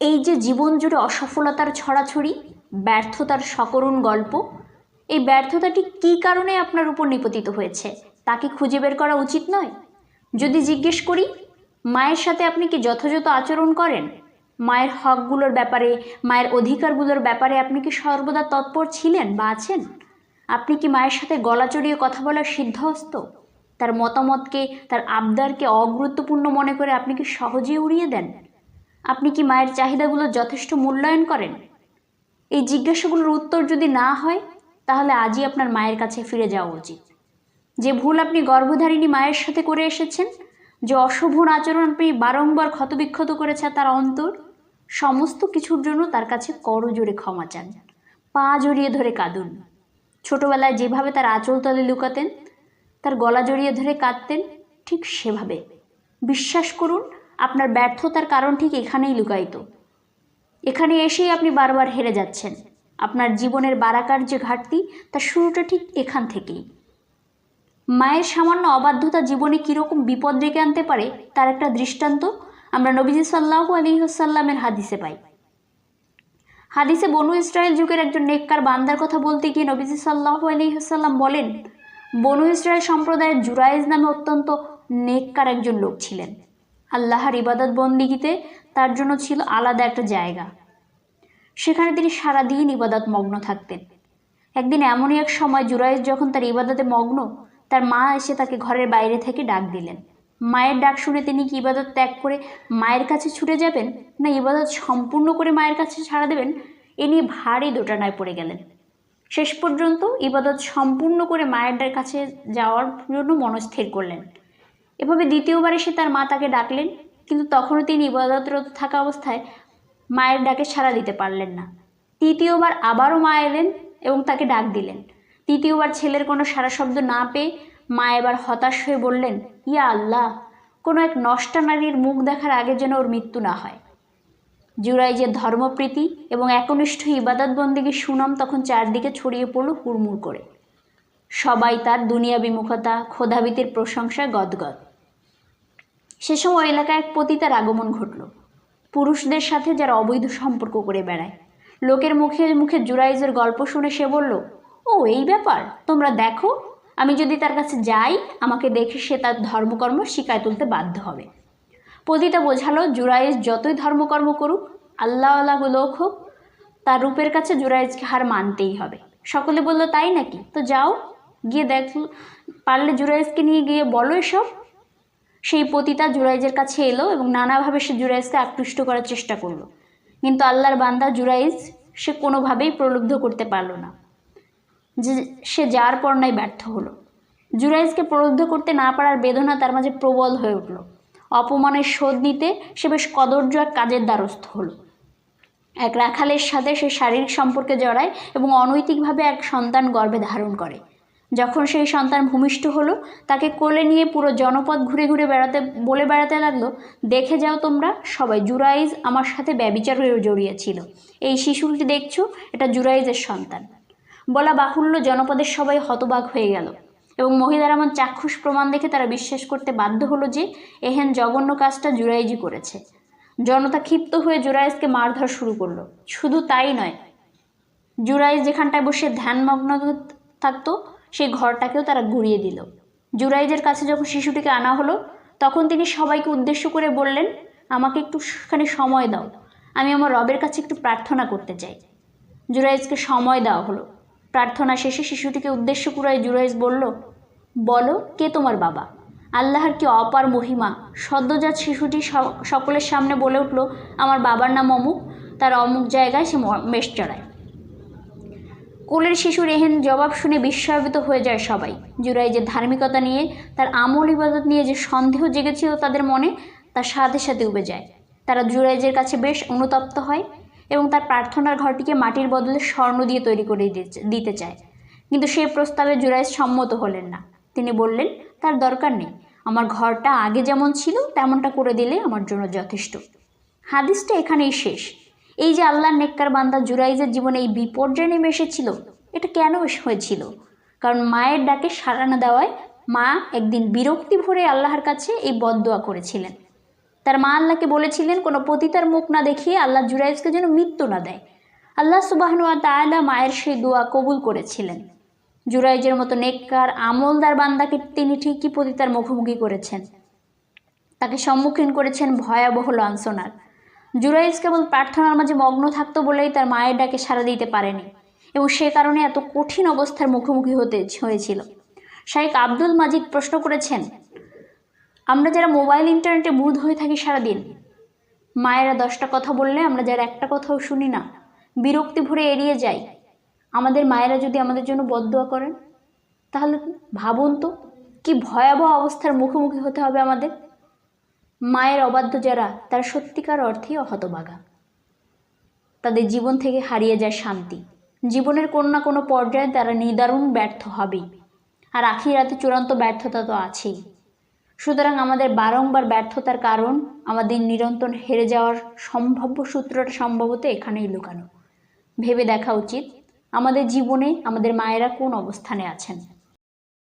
এই যে জীবন জুড়ে অসফলতার ছড়াছড়ি, ব্যর্থতার সকরুণ গল্প, এই ব্যর্থতাটি কী কারণে আপনার উপর নিপতিত হয়েছে? তাকে খুঁজে বের করা উচিত নয়? যদি জিজ্ঞেস করি, মায়ের সাথে আপনি কি যথাযথ আচরণ করেন? মায়ের হকগুলোর ব্যাপারে, মায়ের অধিকারগুলোর ব্যাপারে আপনি কি সর্বদা তৎপর ছিলেন বা আছেন? আপনি কি মায়ের সাথে গলা চড়িয়ে কথা বলার সিদ্ধহস্ত? তার মতামতকে, তার আবদারকে অগুরুত্বপূর্ণ মনে করে আপনি কি সহজেই উড়িয়ে দেন? আপনি কি মায়ের চাহিদাগুলো যথেষ্ট মূল্যায়ন করেন? এই জিজ্ঞাসাগুলোর উত্তর যদি না হয়, তাহলে আজই আপনার মায়ের কাছে ফিরে যাওয়া উচিত। যে ভুল আপনি গর্ভধারিণী মায়ের সাথে করে এসেছেন, যে অশোভন আচরণ আপনি বারংবার ক্ষতবিক্ষত করেছে তার অন্তর, সমস্ত কিছুর জন্য তার কাছে করজোরে ক্ষমা চান। পা জড়িয়ে ধরে কাঁদুন। ছোটবেলায় যেভাবে তার আঁচল তলে লুকাতেন, তার গলা জড়িয়ে ধরে কাঁদতেন, ঠিক সেভাবে। বিশ্বাস করুন আপনার ব্যর্থতার কারণ ঠিক এখানেই লুকায়িত। এখানে এসেই আপনি বারবার হেরে যাচ্ছেন। আপনার জীবনের বারাকার যে ঘাটতি তার শুরুটা ঠিক এখান থেকেই। মায়ের সামান্য অবাধ্যতা জীবনে কীরকম বিপদ ডেকে আনতে পারে, তার একটা দৃষ্টান্ত আমরা নবীজি সাল্লাহ আলিহাসাল্লামের হাদিসে পাই। হাদিসে বনু ইসরায়েল যুগের একজন নেককার বান্দার কথা বলতে গিয়ে নবীজি সাল্লাহ আলিহাসাল্লাম বলেন, বনু ইসরায়েল সম্প্রদায়ের জুরাইজ নামে অত্যন্ত নেককার একজন লোক ছিলেন। আল্লাহর ইবাদত বন্দিগিতে তার জন্য ছিল আলাদা একটা জায়গা। সেখানে তিনি সারাদিন ইবাদত মগ্ন থাকতেন। একদিন এমনই এক সময় জুরাইজ যখন তার ইবাদতে মগ্ন, তার মা এসে তাকে ঘরের বাইরে থেকে ডাক দিলেন। মায়ের ডাক শুনে তিনি কি ইবাদত ত্যাগ করে মায়ের কাছে ছুটে যাবেন, না ইবাদত সম্পূর্ণ করে মায়ের কাছে ছাড়া দেবেন, এ নিয়ে ভারী দোটানায় পড়ে গেলেন। শেষ পর্যন্ত ইবাদত সম্পূর্ণ করে মায়ের কাছে যাওয়ার জন্য মনস্থির করলেন। এভাবে দ্বিতীয়বার এসে তার মা তাকে ডাকলেন, কিন্তু তখনও তিনি ইবাদতরত থাকা অবস্থায় মায়ের ডাকে সাড়া দিতে পারলেন না। তৃতীয়বার আবারও মা এলেন এবং তাকে ডাক দিলেন। তৃতীয়বার ছেলের কোনো সারা শব্দ না পেয়ে মা এবার হতাশ হয়ে বললেন, ইয়া আল্লাহ, কোনো এক নষ্টা নারীর মুখ দেখার আগে যেন ওর মৃত্যু না হয়। জুরাই যে ধর্মপ্রীতি এবং একনিষ্ঠ ইবাদত বন্দিগীর সুনাম তখন চারদিকে ছড়িয়ে পড়ল হুড়মুড় করে। সবাই তার দুনিয়া বিমুখতা ক্ষোধাবিতের প্রশংসায় গদগদ। সে সময় এলাকায় এক পতিতার আগমন ঘটল। পুরুষদের সাথে যারা অবৈধ সম্পর্ক করে বেড়ায়। লোকের মুখে মুখে জুরাইজের গল্প শুনে সে বলল, ও, এই ব্যাপার, তোমরা দেখো, আমি যদি তার কাছে যাই, আমাকে দেখে সে তার ধর্মকর্ম শিকায় তুলতে বাধ্য হবে। পতিতা বোঝালো, জুরাইজ যতই ধর্মকর্ম করুক, আল্লাহ আল্লাহ লোক হোক, তার রূপের কাছে জুরাইজকে হার মানতেই হবে। সকলে বলল, তাই নাকি? তো যাও, গিয়ে দেখ, পারলে জুরাইজকে নিয়ে গিয়ে বলো এসব। সেই পতিতা জুরাইজের কাছে এলো এবং নানাভাবে সে জুরাইজকে আকৃষ্ট করার চেষ্টা করল। কিন্তু আল্লাহর বান্দা জুরাইজ সে কোনোভাবেই প্রলুব্ধ করতে পারল না। যে সে যার পর্ণায় ব্যর্থ হলো। জুরাইজকে প্রলুব্ধ করতে না পারার বেদনা তার মাঝে প্রবল হয়ে উঠল। অপমানের শোধ নিতে সে বেশ কদর্য এক কাজের দ্বারস্থ হলো। এক রাখালের সাথে সে শারীরিক সম্পর্কে জড়ায় এবং অনৈতিকভাবে এক সন্তান গর্ভে ধারণ করে। যখন সেই সন্তান ভূমিষ্ঠ হলো, তাকে কোলে নিয়ে পুরো জনপদ ঘুরে ঘুরে বেড়াতে, বলে বেড়াতে লাগল, দেখে যাও তোমরা, সবাই জুরাইজ আমার সাথে ব্যবিচার হয়ে জড়িয়েছিল। এই শিশুটি দেখছ, এটা জুরাইজের সন্তান। বলা বাহুল্য, জনপদের সবাই হতবাক হয়ে গেল এবং মহিলারা আমার চাক্ষুষ প্রমাণ দেখে তারা বিশ্বাস করতে বাধ্য হলো যে, এহেন জঘন্য কাজটা জুরাইজই করেছে। জনতা ক্ষিপ্ত হয়ে জুরাইজকে মারধর শুরু করল। শুধু তাই নয়, জুরাইজ যেখানটায় বসে ধ্যানমগ্ন থাকতো সেই ঘরটাকেও তারা ঘুরিয়ে দিল। জুরাইজের কাছে যখন শিশুটিকে আনা হলো, তখন তিনি সবাইকে উদ্দেশ্য করে বললেন, আমাকে একটু একটুখানি সময় দাও। আমি আমার রবের কাছে একটু প্রার্থনা করতে চাই। জুরাইজকে সময় দেওয়া হলো। প্রার্থনা শেষে শিশুটিকে উদ্দেশ্য করে জুরাইজ বলল, বলো, কে তোমার বাবা? আল্লাহর কি অপার মহিমা? সদ্যজাত শিশুটি সকলের সামনে বলে উঠল, আমার বাবার নাম অমুক, তার অমুক জায়গায় সে মেষ চড়ায়। কোলের শিশুর এহেন জবাব শুনে বিস্ময়িত হয়ে যায় সবাই। জুরাই যে ধার্মিকতা নিয়ে, তার আমল ইবাদত নিয়ে যে সন্দেহ জেগেছিল তাদের মনে তার সাথে সাথে উবে যায়। তারা জুরাইজের কাছে বেশ অনুতপ্ত হয় এবং তার প্রার্থনার ঘরটিকে মাটির বদলে স্বর্ণ দিয়ে তৈরি করে দিতে চায়। কিন্তু সেই প্রস্তাবে জুরাইজ সম্মত হলেন না। তিনি বললেন, তার দরকার নেই। আমার ঘরটা আগে যেমন ছিল, তেমনটা করে দিলে আমার জন্য যথেষ্ট। হাদিসটা এখানেই শেষ। এই যে আল্লাহর নেককার বান্দা জুরাইজের জীবনে এই বিপর্যয় নেমে এসেছিল, এটা কেন হয়েছিল? কারণ মায়ের ডাকে সাড়া না দেওয়ায় মা একদিন বিরক্তি ভরে আল্লাহর কাছে এই বদদোয়া করেছিলেন। তার মা আল্লাহকে বলেছিলেন, কোনো পতিতার মুখ না দেখিয়ে আল্লাহ জুরাইজকে যেন মৃত্যু না দেয়। আল্লাহ সুবাহনুয়া তাআলা মায়ের সেই দোয়া কবুল করেছিলেন। জুরাইজের মতো নেককার, আমলদার বান্দাকে তিনি ঠিকই পতিতার মুখোমুখি করেছেন। তাকে সম্মুখীন করেছেন ভয়াবহ লাঞ্ছনার। জুরাইজ কেবল প্রার্থনার মাঝে মগ্ন থাকতো বলেই তার মায়ের ডাকে সাড়া দিতে পারেনি এবং সে কারণে এত কঠিন অবস্থার মুখোমুখি হতে হয়েছিল। শাইখ আব্দুল মাজিদ প্রশ্ন করেছেন, আমরা যারা মোবাইল, ইন্টারনেটে বুধ হয়ে থাকি সারাদিন, মায়েরা দশটা কথা বললে আমরা যারা একটা কথাও শুনি না, বিরক্তি ভরে এড়িয়ে যাই, আমাদের মায়েরা যদি আমাদের জন্য বদদোয়া করেন? তাহলে ভাবুন তো, কি ভয়াবহ অবস্থার মুখোমুখি হতে হবে আমাদের? মায়ের অবাধ্য যারা, তারা সত্যিকার অর্থেই হতবাগা তাদের জীবন থেকে হারিয়ে যায় শান্তি। জীবনের কোনো না কোনো পর্যায়ে তারা নিদারুণ ব্যর্থ হবেই। আর আখিরাতে চূড়ান্ত ব্যর্থতা তো আছেই। সুতরাং আমাদের বারংবার ব্যর্থতার কারণ আমাদের নিরন্তর হেরে যাওয়ার সম্ভাব্য সূত্রটা সম্ভবত এখানেই লুকানো। ভেবে দেখা উচিত, আমাদের জীবনে আমাদের মায়েরা কোন অবস্থানে আছেন?